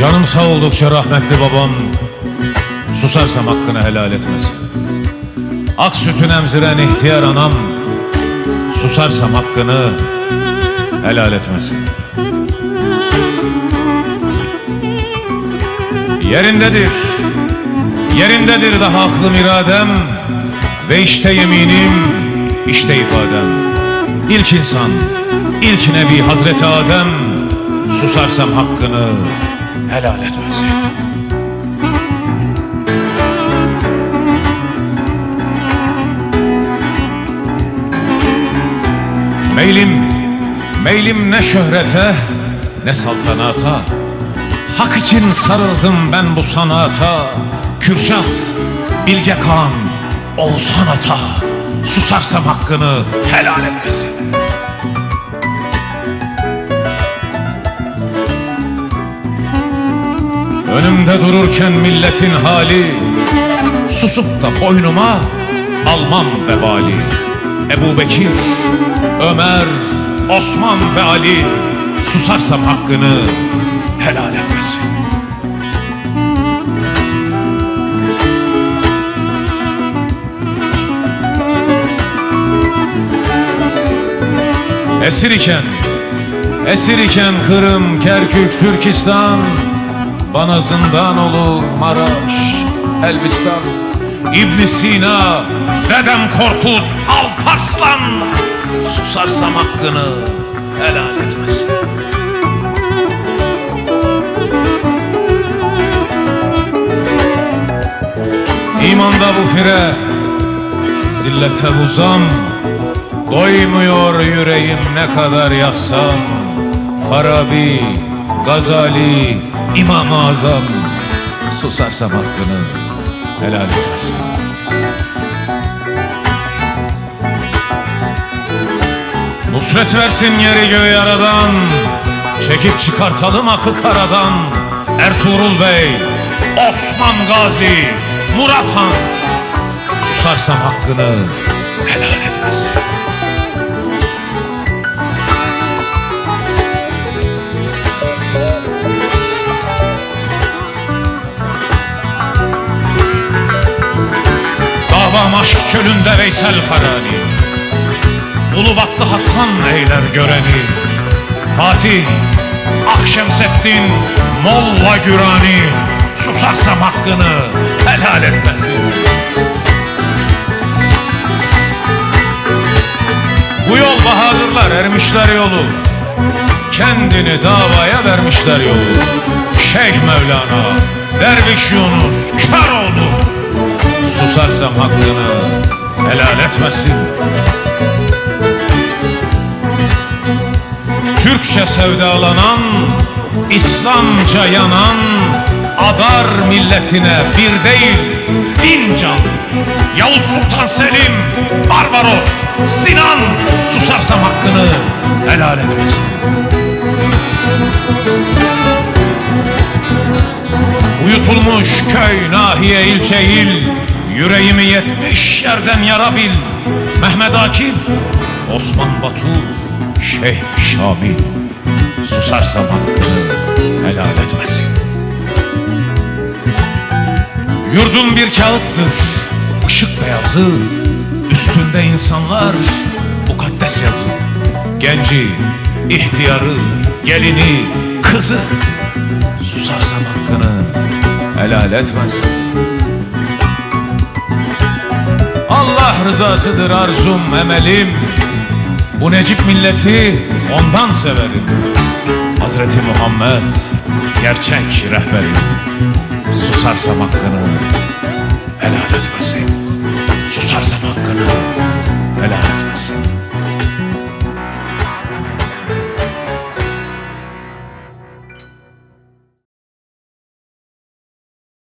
Canım sağ oldukça rahmetli babam Susarsam hakkını helal etmesin Ak sütün emziren ihtiyar anam Susarsam hakkını helal etmesin Yerindedir Yerindedir daha aklım iradem Ve işte yeminim işte ifadem. İlk insan ilk nebi Hazreti Adem Susarsam hakkını helal etmesin Meylim, meylim ne şöhrete ne saltanata. Hak için sarıldım ben bu sanata. Kürşat, Bilge Kağan, Oğuzhan Ata. Susarsam hakkını helal etmesin Önümde dururken milletin hali Susup da boynuma almam vebali. Ebu Bekir, Ömer, Osman ve Ali Susarsam hakkını helal etmesin. Esir iken, esir iken Kırım, Kerkük, Türkistan Bana zindan olur Maraş, Elbistan İbn Sina, Dedem Korkut, Alparslan. Susarsam hakkını helal etmesin. İmanda bu fire, zillete bu zam. Doymuyor yüreğim ne kadar yazsam. Farabi, Gazali, İmam-ı Azam. Susarsam hakkını helal etmesin. Nusret versin yeri göğü yaradan Çekip çıkartalım akı karadan. Ertuğrul Bey, Osman Gazi, Murat Han. Susarsam hakkını helal etmesin aşk çölünde Veysel Karani Ulubatlı Hasan eyler göreni. Fatih, Akşemseddin, Molla Gürani. Susarsam hakkını helal etmesin. Bu yol bahadırlar ermişler yolu. Kendini davaya vermişler yolu. Şeyh Mevlana, Derviş Yunus, Susarsam hakkını helal etmesin. Türkçe sevdalanan, İslamca yanan Adar milletine bir değil bin can. Yavuz Sultan Selim, Barbaros, Sinan Susarsam hakkını helal etmesin. Uyutulmuş köy, nahiye, ilçe, il Yüreğimi yetmiş yerden yara bil. Mehmet Akif, Osman Batur, Şeyh Şamil. Susarsam hakkını helal etmesin. Yurdum bir kağıttır, ışık beyazı. Üstünde insanlar, mukaddes yazı. Genci, ihtiyarı, gelini, kızı. Susarsam hakkını helal etmez Allah rızasıdır arzum, emelim. Bu Necip milleti ondan severim. Hazreti Muhammed gerçek rehberim. Susarsam hakkını helal etmesin. Susarsam hakkını